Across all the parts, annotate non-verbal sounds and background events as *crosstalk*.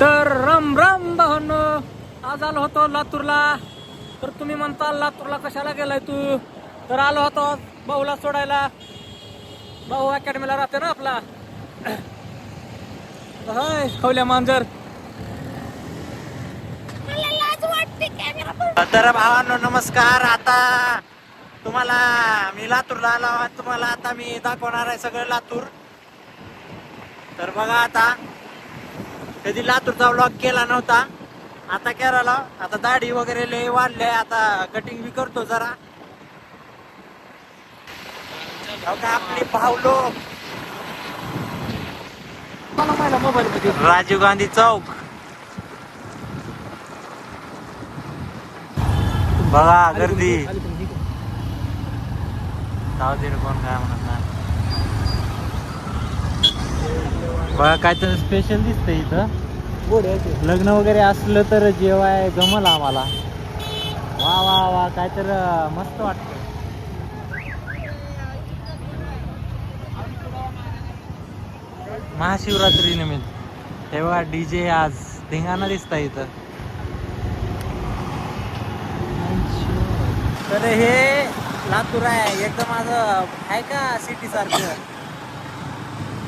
तर राम राम भावांनो आज आलो होतो लातूरला. तर तुम्ही म्हणता लातूरला कशाला गेलाय तू? तर आलो होतो भाऊला सोडायला. भाऊ अकॅडमीला राहते ना आपला. हाय खवल्या मांजर. तर भावांनो नमस्कार. आता तुम्हाला मी लातूरला आलो. तुम्हाला आता मी दाखवणार आहे सगळं लातूर. तर बघा आता कधी लातूरचा व्लॉग केला नव्हता. आता केला आता दाढी वगैरे लय वाढले आता कटिंग बी करतो जरा. का आपली राजीव गांधी चौक. बघा गर्दी. कोण काय म्हणत. बघा काय तर स्पेशल दिसतंय इथं. लग्न वगैरे असलं तर जेवाय जमल आम्हाला. वा वा वा काय तर मस्त वाटतं महाशिवरात्री निमित्त. तेव्हा डी डीजे आज धिंगाणा दिसतंय इथं. तर हे लातूर आहे. एकदम माझं आहे का सिटी सारखं?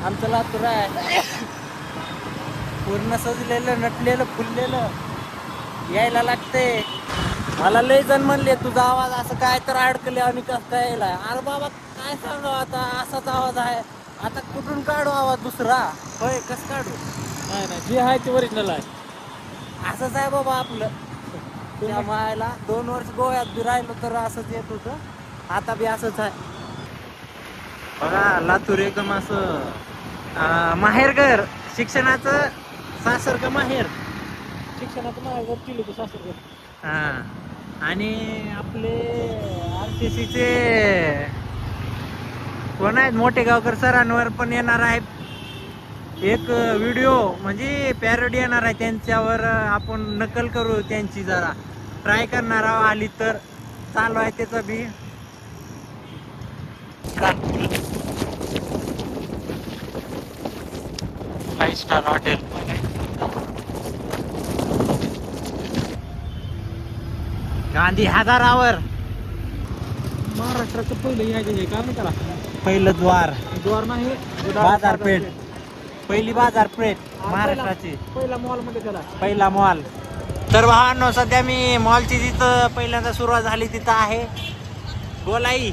आमचं लातूर आहे. पूर्ण सजलेलं नटलेलं फुललेलं. यायला लागते मला लय जण म्हणले तुझा आवाज असं काय तर अडकले आणि कसं काय यायला? अरे बाबा काय सांगा आता? असाच आवाज आहे. आता कुठून काढू आवाज दुसरा? होय कस काढू? नाही नाही जे आहे ते ओरिजिनल आहे. असंच आहे बाबा आपलं. त्या मायला दोन वर्ष गोव्यात बी राहिलो तर असंच येत होतं. आता बी असंच आहे. बघा लातूर एकदम असं माहेरघर शिक्षणाचं सासर का माहेर. शिक्षणाचं माझ्या केली तू सासर हा. आणि आपले आर सी सीचे कोण आहेत? मोठे गावकर सरांवर पण येणार आहेत. एक व्हिडिओ म्हणजे पॅरोडी येणार आहे त्यांच्यावर. आपण नकल करू त्यांची जरा. ट्राय करणार आहोत आली तर. चालू आहे त्याचं बी. फाईव्ह स्टार हॉटेल गांधी हजारावर. महाराष्ट्राचं पहिलं यायचं हे काय नाही त्याला पहिलं द्वार. द्वार नाही बाजारपेठ पहिली बाजारपेठ महाराष्ट्राची. पहिला मॉलमध्ये त्याला. पहिला मॉल तर भावांनो सध्या मी मॉलची जिथं पहिल्यांदा सुरुवात झाली तिथं आहे. गोलाई.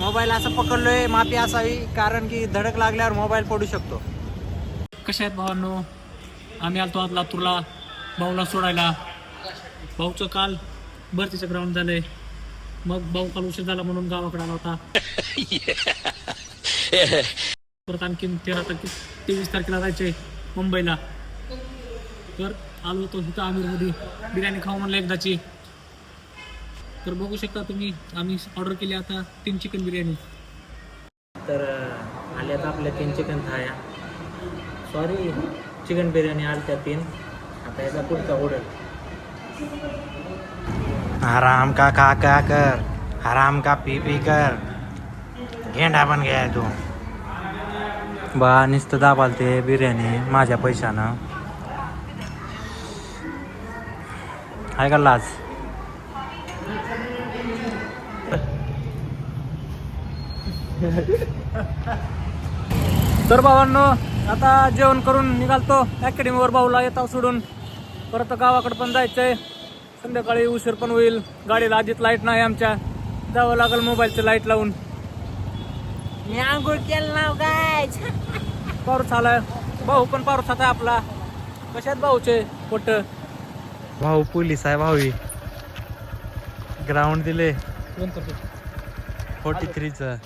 मोबाईल असं पकडलोय माफी असावी कारण की धडक लागल्यावर मोबाईल पडू शकतो. कशा आहेत भावांनो? आम्ही आलतो आज लातूरला भाऊला सोडायला. भाऊचं काल भरतीचं ग्राउंड झालंय. मग भाऊ काल उशीर झाला म्हणून गावाकडे आला होता. *laughs* परत आणखीन तेरा तारखे तेवीस तारखेला जायचंय मुंबईला. तर आलो होतो इथं आमिरमध्ये. बिर्याणी खाऊ म्हणलं एकदाची. तर बघू शकता तुम्ही आम्ही ऑर्डर केली आता तीन चिकन बिर्याणी. तर आल्यात आपल्या तीन चिकन थाया सॉरी चिकन बिर्याणी आल्या तीन. आता याचा पुढचा ऑर्डर हराम का खा का कर हराम का पी पी कर। गेंडा पण घ्या तू. बा नुसतं दाबाल ते बिर्याणी माझ्या पैशानं. आहे का लाज? तर भावांनो आता जेवण करून निघालतो. अकॅडमीवर भाऊला येतो सोडून. परत गावाकडे पण जायचंय. संध्याकाळी उशीर पण होईल. गाडीला आधीच लाइट नाही आमच्या. जावं लागेल मोबाईलची लाइट लावून. मी आंघोळ केलं नाव काय? पाऊस आलाय. भाऊ पण पाऊस आहे आपला. कशात भाऊचे पोट? भाऊ पोलीस आहे भाऊ ग्राउंड दिले. फोर्टी थ्रीचं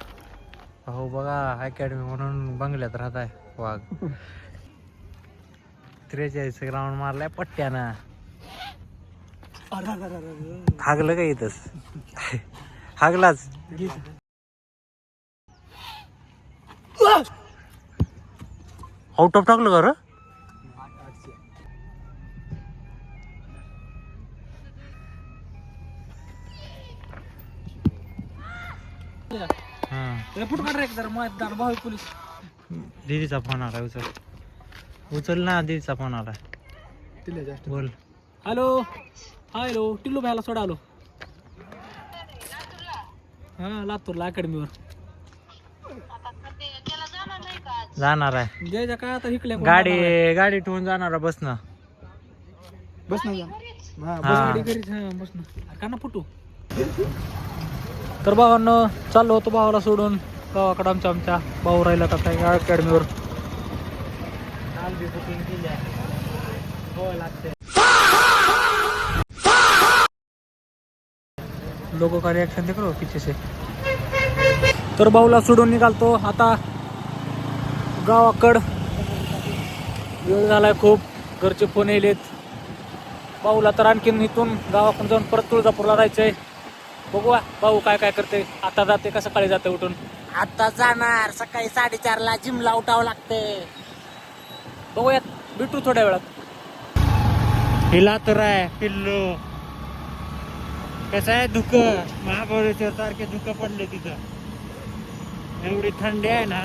भाऊ बघा अकॅडमी म्हणून बंगल्यात राहत आहे वाघ. *laughs* त्रेचाळीस ग्राउंड मारलाय पट्ट्यानं. हागलं का इथंच हागलाच आउट ऑफ टाकलं का रे फुट काढ रे जरा माझ्या भाऊ पोलीस दीदीचा फोन आला उचल उचल ना दीदीचा फोन आला बोल हॅलो हॅलो टिल्लू भायला सोडा आलो. हा लातूरला अकॅडमीवर. जाणार आहे. जयच्या काय आता इकडे गाडी गाडी ठेवून जाणार आहे बस ना बस ना हा. गाडी घरीच हा बस ना. का ना फुटू. तर भावांनो चाललो होतो भावाला सोडून. गावाकडं आमच्या आमच्या भाऊ राहिला का काय अकॅडमीवर काल बी बुकिंग केली आहे हो लागते लोगों का रिएक्शन देख लो पीछे से? तर भाऊला सोडून निघालतो. आता गावाकड. वेळ झालाय खूप. घरचे फोन येलेत भाऊला तर आणखीन इथून गावाकडून जाऊन परत तुळजापूरला जायचंय. बघूया भाऊ काय काय करते आता जाते का सकाळी जाते उठून? आता जाणार. सकाळी साडेचार ला जिमला उठावं लागते बघूयात. भेटू थोड्या वेळात. हिला तर आहे पिल्लू. कसं आहे धुकं. महाबळेश्वर सारखे धुकं पडले तिथं. एवढी थंडी आहे ना